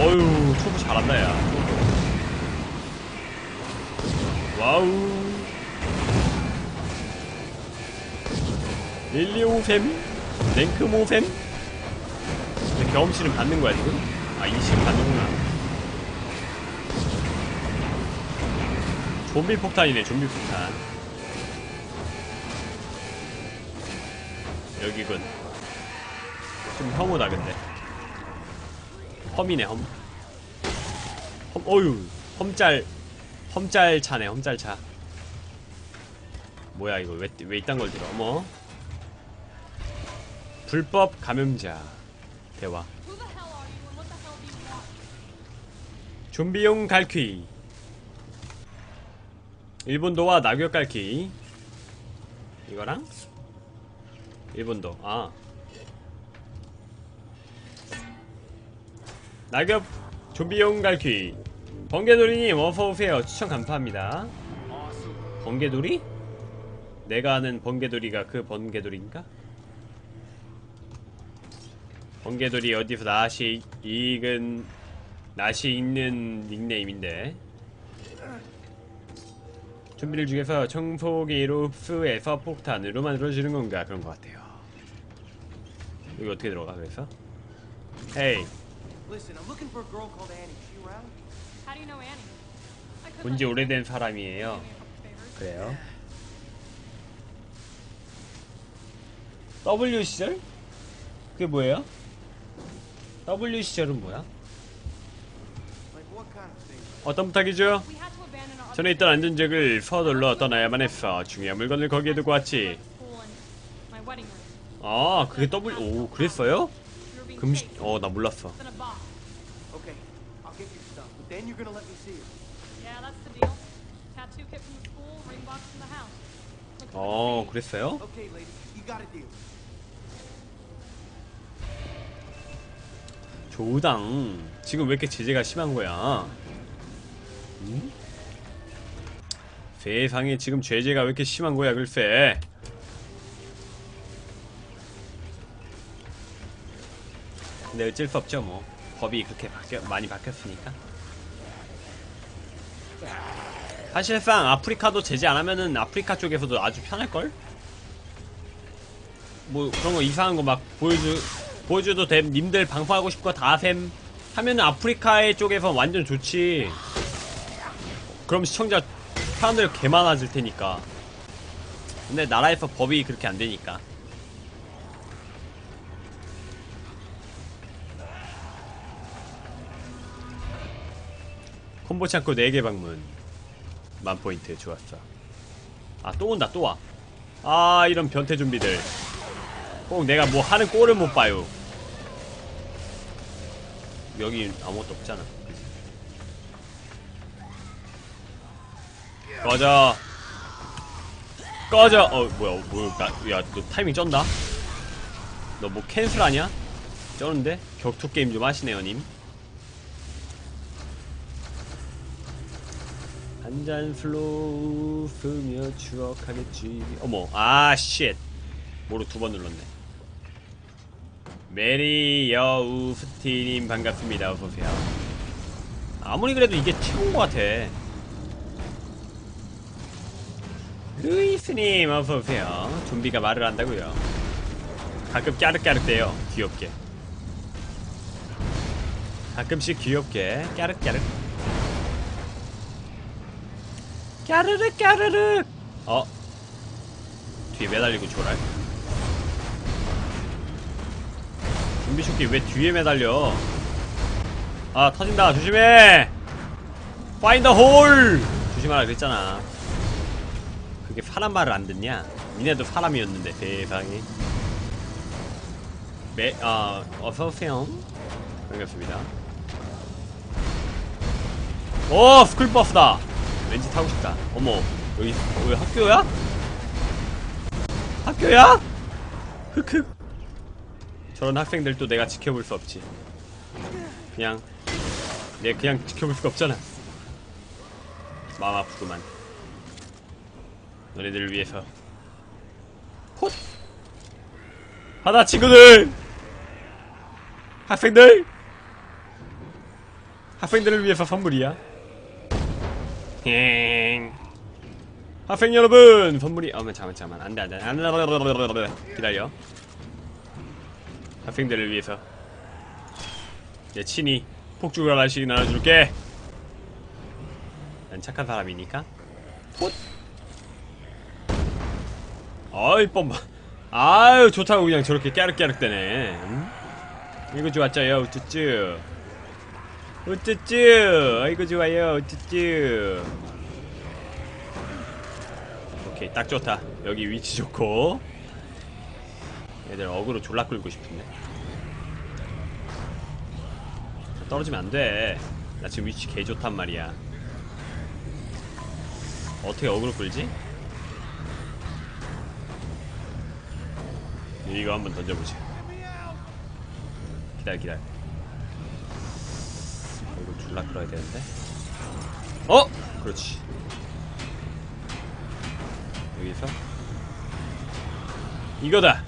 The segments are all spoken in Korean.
어휴 초보 잘한다 야. 와우. 릴리오fem 랭크모fem 근데 경험치는 받는 거야 지금? 아 이식은 받는구나. 좀비 폭탄이네 좀비 폭탄. 여기군. 좀 혐오다 근데 험이네 험. 험 어유 험짤 험짤 차네 험짤 차. 뭐야 이거 왜 왜 이딴 걸 들어? 어머. 불법 감염자 대화. 좀비용 갈퀴. 일본도와 낙엽 갈퀴. 이거랑 일본도. 아. 낙엽 좀비용 갈퀴. 번개돌이님 어서오세요. 추천 감사합니다. 번개돌이? 내가 아는 번개돌이가 그 번개돌인가? 번개돌이 어디서 낯이 익은 낯이 있는 닉네임인데 좀비들 중에서 청소기로 흡수해서 폭탄으로 만들어지는 건가 그런 것 같아요 여기 어떻게 들어가 그래서? 헤이 Listen, I'm looking for a girl called Annie. Is she around? How do you know Annie? I could 본지 오래된 사람이에요. 그래요 W 시절? 그게 뭐예요? W 시절은 뭐야? Like what kind of thing? 어떤 부탁이죠? 전에 있던 안전지역을 서둘러 떠나야만 했어 중요한 물건을 거기에 두고 왔지. 아 그게 W 오 그랬어요? 금시. 어나 몰랐어 It's in a box. Okay, I'll get your stuff, but then you're gonna let me see it. Yeah, that's the deal. Tattoo kit from the school, ring box from the house. Looks like a 어. 그랬어요? Okay, lady, you got a deal. 조당 지금 왜 이렇게 제재가 심한 거야? 응? 세상에 지금 제재가 왜 이렇게 심한 거야 글쎄 근데 어쩔 수 없죠 뭐. 법이 그렇게 바뀌어, 많이 바뀌었으니까. 사실상 아프리카도 제재 안 하면은 아프리카 쪽에서도 아주 편할걸? 뭐 그런 거 이상한 거 막 보여주 보여줘도 됨 님들 방송하고 싶은 거다셈 하면은 아프리카의 쪽에서 완전 좋지. 그럼 시청자 사람들 개 많아질 테니까. 근데 나라에서 법이 그렇게 안 되니까 콤보 창고 4개 방문 만 포인트 좋았어 아 또 온다 또와 아 이런 변태 좀비들 꼭 내가 뭐 하는 꼴을 못 봐요. 여기 아무것도 없잖아. 꺼져. 꺼져. 어 뭐야 뭐야 야너 타이밍 쩐다. 너 뭐 캔슬 하냐? 쩌는데 격투 게임 좀 하시네요 님. 한 잔 슬로우 쓰며 추억하겠지. 어머 아 쉣. 뭐로 두 번 눌렀네. 메리 여우스티님 반갑습니다. 어서오세요. 아무리 그래도 이게 최고인 것 같아. 루이스님 어서오세요. 좀비가 말을 한다고요. 가끔 까르까르대요. 귀엽게. 가끔씩 귀엽게 까르까르. 까르르 까르르. 어? 뒤에 매달리고 조랄. 좀비 쇼끼 왜 뒤에 매달려? 아 터진다 조심해! 파인 더 홀! 조심하라 그랬잖아. 그게 사람 말을 안 듣냐? 니네도 사람이었는데 세상에. 매, 아, 어서오세요. 반갑습니다. 오! 스쿨버스다! 왠지 타고 싶다. 어머, 여기, 여기 학교야? 학교야? 흑흑. 저런 학생들도 내가 지켜볼 수 없지. 그냥 내가 그냥 지켜볼 수가 없잖아. 마음 아프구만. 너네들을 위해서. 콧. 하나 친구들. 학생들. 학생들을 위해서 선물이야. 행. 학생 여러분, 선물이. 어머 잠깐 잠깐 안돼 안돼 안돼 기다려. 학생들을 위해서 내 친히 폭죽을 하나씩 나눠줄게. 난 착한 사람이니까. 폿. 아이 뻔봐. 아유 좋다고 그냥 저렇게 깨르깨르대네. 응? 이거 좋았죠요 우쭈쭈. 우쭈쭈. 아이고 좋아요 우쭈쭈. 오케이 딱 좋다. 여기 위치 좋고. 얘들 어그로 졸라 끌고 싶은데. 떨어지면 안 돼. 나 지금 위치 개 좋단 말이야. 어떻게 어그로 끌지? 이거 한번 던져보자. 기다려, 기다려. 졸라 끌어야 되는데. 어! 그렇지. 여기서 이거다.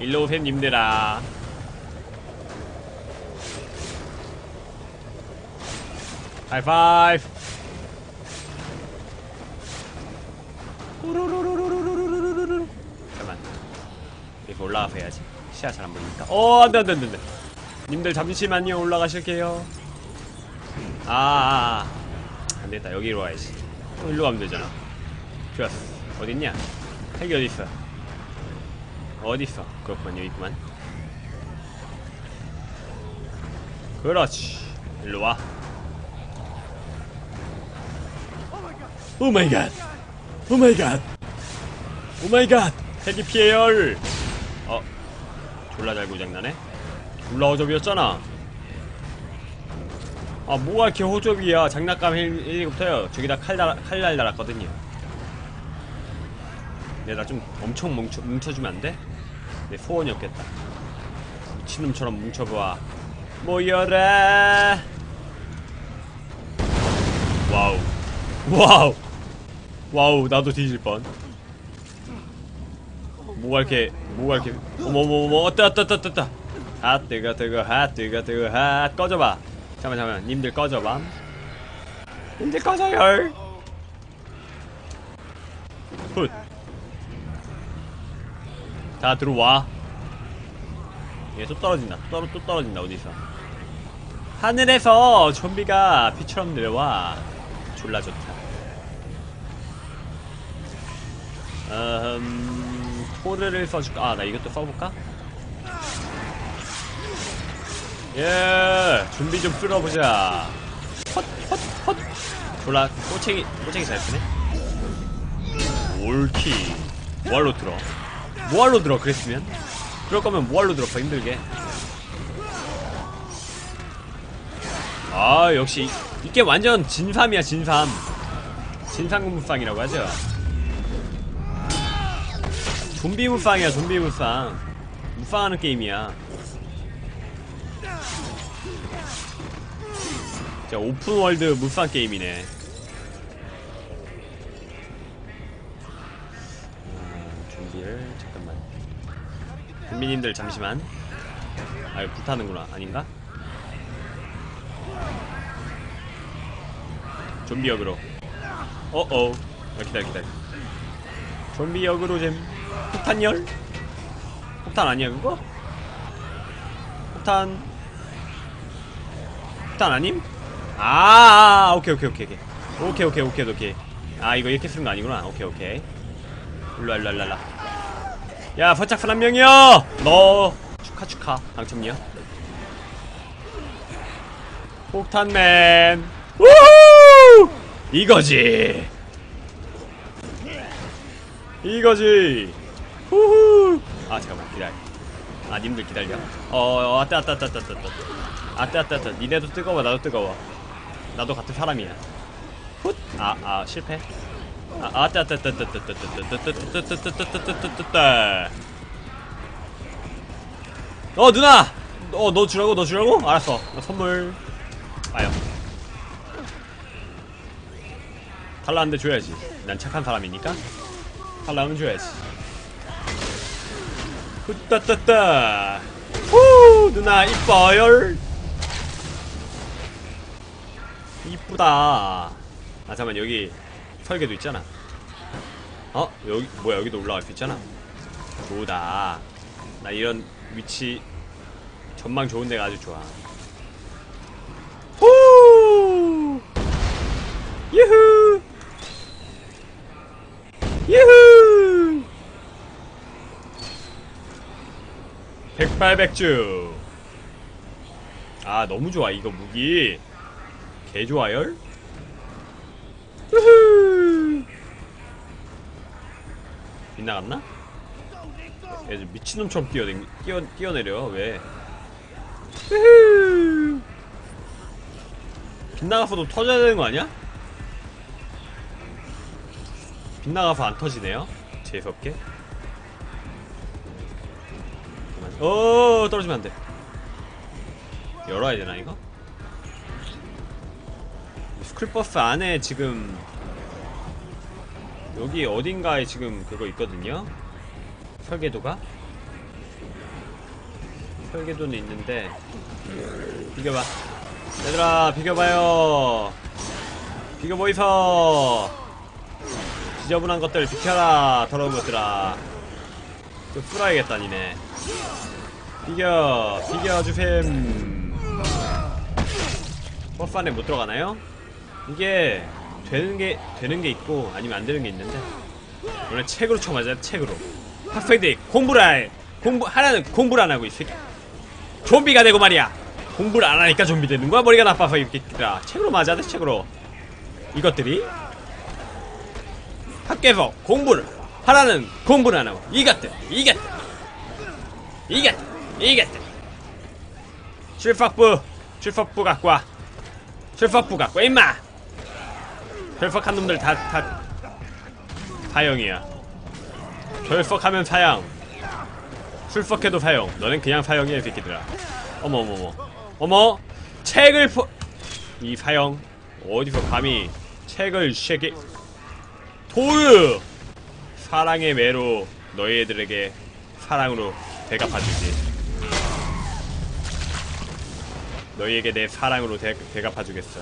일로 오셈 님들아 하이파이브 잠깐만 여기 올라가서 해야지 시야 잘 안 보이니까 어 안돼 안돼 안돼 님들 잠시만요 올라가실게요 아, 아, 아. 안되겠다 여기로 와야지 어, 일로 가면 되잖아 좋았어 어딨냐 핵이 어딨어 어딨어 그렇구만 여기 있구만 그렇지 일로 와 오마이갓 오마이갓 오마이갓 핵이 피해열. 어 졸라 잘 고장나네. 졸라 어접이었잖아. 아 뭐가 이렇게 호접이야. 장난감 헬, 헬리콥터요. 저기다 칼 달, 칼날 달았거든요. 내가 좀 엄청 뭉쳐, 뭉쳐주면 안 돼? 내 소원이 없겠다. 미친놈처럼 뭉쳐봐 모여라. 와우. 와우 와우 나도 뒤질 뻔. 뭐가 이렇게 뭐가 이렇게 어머머머 어따 어따 어따 어따 아 뜨거 뜨거 아 뜨거 뜨거 아 꺼져봐. 잠깐만 잠깐만. 님들 꺼져봐. 님들 꺼져요. 굿다 들어와. 얘또 떨어진다. 또, 또 떨어진다 어디서. 하늘에서 좀비가 피처럼 내려와. 졸라 좋다 음... 포르를 써줄까? 아, 나 이것도 써볼까? 예, 준비 좀 쓸어보자. 헛, 헛, 헛. 졸라, 꼬챙이, 꼬챙이 잘 쓰네? 올키. 뭐할로 들어? 뭐할로 들어, 그랬으면? 그럴 거면 뭐할로 들어, 더 힘들게. 아, 역시, 이게 완전 진삼이야, 진삼. 진상군무쌍이라고 하죠. 좀비 무쌍이야 좀비 무쌍 무쌍하는 게임이야. 진짜 오픈월드 무쌍 게임이네. 음, 좀비를 잠깐만. 좀비님들 잠시만. 아 이거 불타는구나. 아닌가? 좀비 역으로. 어어. 아, 기다려 기다려. 좀비 역으로 잼 폭탄열? 폭탄 아니야 그거? 폭탄. 폭탄 아님? 아, 아 오케이 오케이 오케이 오케이. 오케이 오케이 오케이 오케이. 아 이거 이렇게 쓰는 거 아니구나. 오케이 오케이. 일로와 일로와 일로와 야 포착선 한 명이요! 너 축하 축하. 당첨이요? 폭탄맨. 우후! 이거지! 이거지 후후 아 잠깐만 기다려 아 님들 기다려 어 아따 아따 아따 아따 아따 아따 아따 니네도 뜨거워 나도 뜨거워 나도 같은 사람이야 훗아아 실패 아 아따 아따 아따 아따 아따 아따 아따 어 누나 어 너 주라고 너 주라고 알았어 선물 아요 탈라는데 줘야지 난 착한 사람이니까 탈라면 줘야지 후따따따. 후 누나 이뻐요. 이쁘다. 아 잠깐만 여기 설계도 있잖아. 어 여기 뭐야 여기도 올라갈 수 있잖아. 좋다. 나 이런 위치 전망 좋은 데가 아주 좋아. 후! 유후! 유후! 백발백주. 아 너무 좋아 이거 무기. 개 좋아요. 우후! 빗나갔나? 얘 미친놈처럼 뛰어댕 뛰어 뛰어내려 왜? 빗나가서도 터져야 되는 거 아니야? 빗나가서 안 터지네요. 재수없게. 어 떨어지면 안 돼. 열어야 되나 이거? 스크립버스 안에 지금 여기 어딘가에 지금 그거 있거든요. 설계도가 설계도는 있는데 비교봐. 얘들아 비교봐요 비교 보이소 지저분한 것들 비켜라 더러운 것들아 좀 풀어야겠다 니네 비겨 비겨 주셈. 버스 안에 못 들어가나요? 이게 되는 게 되는 게 있고 아니면 안 되는 게 있는데. 오늘 책으로 쳐맞아요 책으로. 학생들이 공부를 할 공부 하라는 공부를 안 하고 이 새끼 좀비가 되고 말이야. 공부를 안 하니까 좀비 되는 거야 머리가 나빠서 이렇게라 책으로 맞아야 돼 책으로. 이것들이. 학교에서 공부를 하라는 공부를 안 하고. 이것들 이것들 이것들 이것들 출석부 출석부 갖고 와. 출석부 갖고 와 임마. 출석한 놈들 다 다 사형이야. 출석하면 사형. 출석해도 사형. 너넨 그냥 사형이야 이 새끼들아. 어머 어머 책을 포... 이 사형. 어디서 감히 책을 쉐게 도르 사랑의 매로 너희들에게 사랑으로 대갚아주지 너희에게 내 사랑으로 대, 대갚아주겠어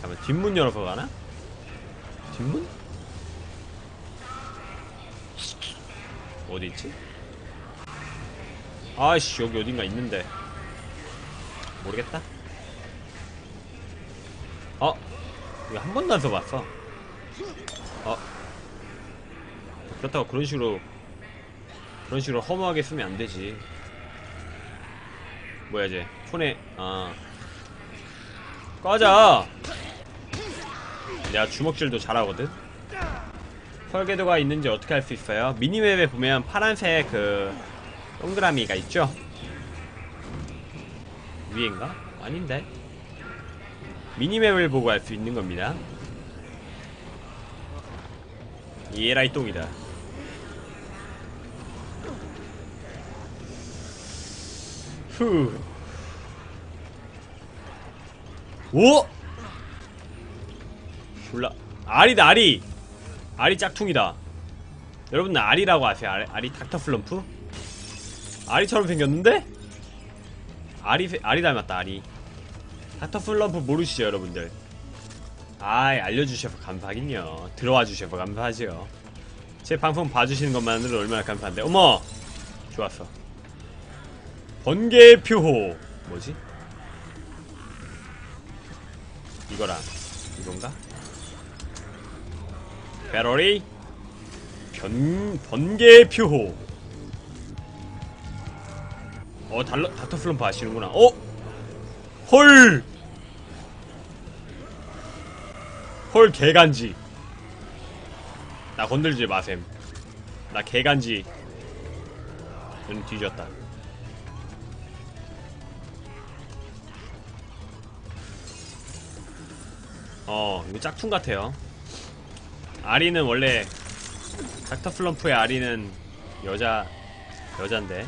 잠깐만 뒷문 열어서 가나? 뒷문? 어디 있지? 아이씨 여기 어딘가 있는데 모르겠다 어? 이거 한 번도 안 써봤어 어? 그렇다고 그런 식으로 그런 식으로 허무하게 쓰면 안 되지. 뭐야 이제. 폰에 아. 꺼져! 내가 주먹질도 잘하거든? 설계도가 있는지 어떻게 할수 있어요? 미니맵에 보면 파란색 그 동그라미가 있죠? 위인가? 아닌데? 미니맵을 보고 알 수 있는 겁니다. 이 에라이 똥이다 후 오! 졸라 아리다 아리 아리 짝퉁이다 여러분 아리라고 아세요? 아리, 아리 닥터 플럼프? 아리처럼 생겼는데? 아리, 아리 닮았다, 아리. 닥터 플럼프 모르시죠, 여러분들? 아이, 알려주셔서 감사하긴요. 들어와 주셔서 감사하죠. 제 방송 봐주시는 것만으로 얼마나 감사한데. 어머! 좋았어. 번개의 표호. 뭐지? 이거랑, 이건가? 배러리? 변, 번개의 표호. 어 달러 닥터 플럼프 아시는구나 어? 헐! 헐 개간지 나 건들지 마셈 나 개간지 눈 뒤졌다 어 이거 짝퉁 같아요 아리는 원래 닥터 플럼프의 아리는 여자 여잔데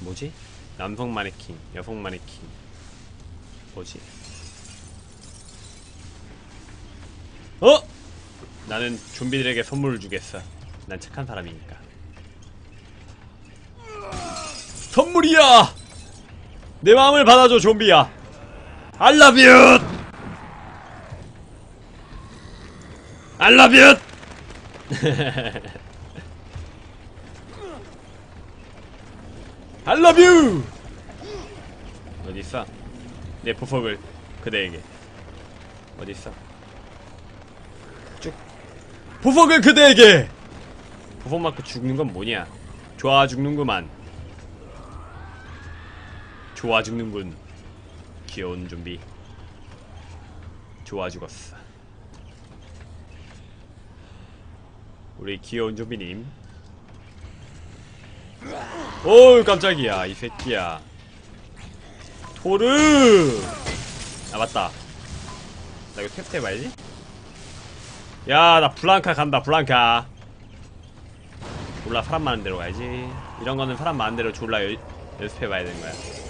뭐지? 남성 마네킹, 여성 마네킹. 뭐지? 어? 나는 좀비들에게 선물을 주겠어. 난 착한 사람이니까. 선물이야! 내 마음을 받아줘, 좀비야! I love you! I love you! You! 어딨어? 내 보석을 그대에게. 어딨어? 쭉. 보석을 그대에게! 보석 맞고 죽는 건 뭐냐? 좋아 죽는구만. 좋아 죽는군. 귀여운 좀비. 좋아 죽었어. 우리 귀여운 좀비님. 오 깜짝이야 이 새끼야. 토르. 아 맞다. 나 이거 탭 해봐야지. 야나 블랑카 간다 블랑카. 졸라 사람 많은 데로 가야지. 이런 거는 사람 많은 데로 졸라 연, 연습해봐야 되는 거야.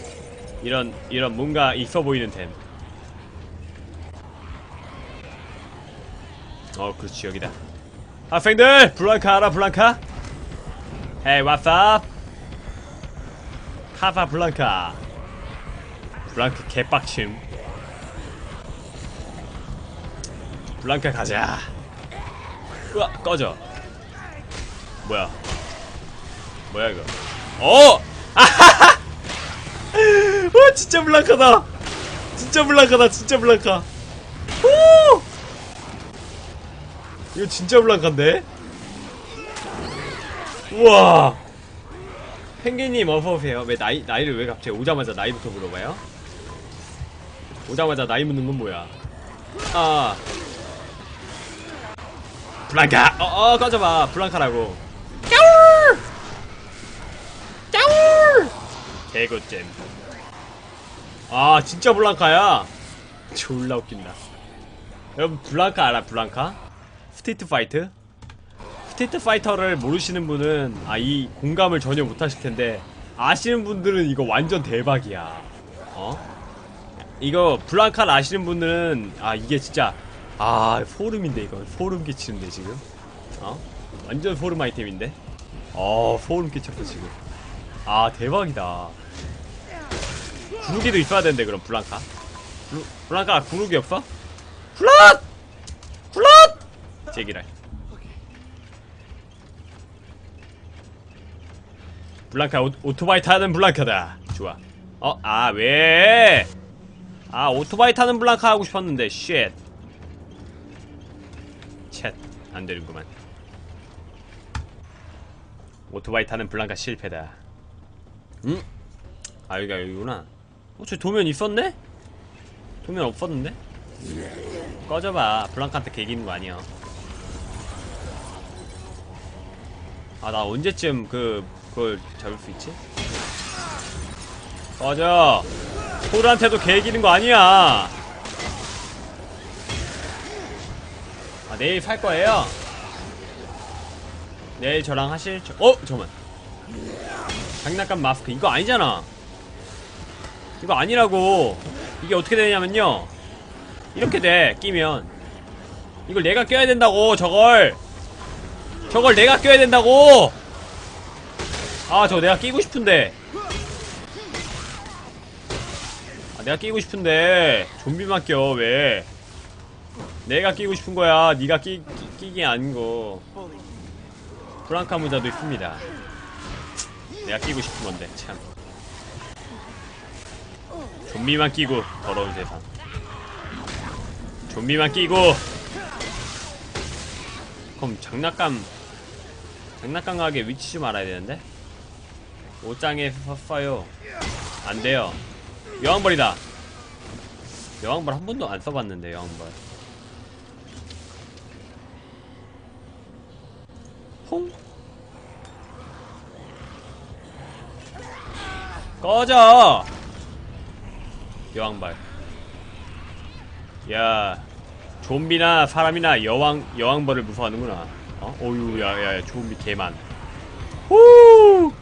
이런 이런 뭔가 있어 보이는 템. 어 그렇지 여기다. 학생들 블랑카 알아 블랑카? Hey what's up? 카사 블랑카. 블랑카 개빡침. 블랑카 가자. 으아 꺼져. 뭐야? 뭐야 이거? 어! 와 진짜 블랑카다. 진짜 블랑카다 진짜 블랑카 오! 이거 진짜 블랑카인데? 우와. 펭귄님 어서오세요. 왜 나이, 나이를 왜 갑자기 오자마자 나이부터 물어봐요? 오자마자 나이 묻는 건 뭐야? 아. 블랑카 어어 꺼져봐. 블랑카라고. 까울 까울 개굿잼 아 진짜 블랑카야 졸라 웃긴다 여러분 블랑카 알아 블랑카? 스트리트 파이트? 스트리트 파이터를 모르시는 분은 아 이 공감을 전혀 못하실 텐데 아시는 분들은 이거 완전 대박이야 어? 이거 블랑카를 아시는 분들은 아 이게 진짜 아 소름인데 이건 소름 끼치는데 지금 어? 완전 소름 아이템인데 어 소름 끼쳤어 지금 아 대박이다 구르기도 있어야 되는데 그럼 블랑카 블, 블랑카 구르기 없어? 블란! 블란! 제기랄 블랑카 오, 오토바이 타는 블랑카다 좋아 어? 아 왜? 아 오토바이 타는 블랑카 하고 싶었는데 쉣 챗 안되는구만 오토바이 타는 블랑카 실패다 응? 아 여기가 여기구나 어? 저 도면 있었네? 도면 없었는데? 꺼져봐 블랑카한테 개기는 거 아니야 아 나 언제쯤 그 그걸 잡을 수 있지? 꺼져 토르한테도 개기는 거 아니야 아 내일 살 거예요? 내일 저랑 하실 저... 어? 잠깐만 장난감 마스크 이거 아니잖아 이거 아니라고. 이게 어떻게 되냐면요. 이렇게 돼 끼면. 이걸 내가 껴야 된다고 저걸. 저걸 내가 껴야 된다고. 아 저거 내가 끼고 싶은데. 아 내가 끼고 싶은데. 좀비만 껴 왜? 내가 끼고 싶은 거야. 네가 끼, 끼, 끼기 아닌 거. 프랑카 모자도 있습니다. 내가 끼고 싶은 건데 참 좀비만 끼고 더러운 세상. 좀비만 끼고. 그럼 장난감 장난감 가게 위치 좀 알아야 되는데? 옷장에 섰어요. 안돼요. 여왕벌이다. 여왕벌 한 번도 안 써봤는데 여왕벌. 홍? 꺼져 여왕발. 야 좀비나 사람이나 여왕 여왕벌을 무서워하는구나. 어? 오유 야야 좀비 개만. 후!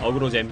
어그로잼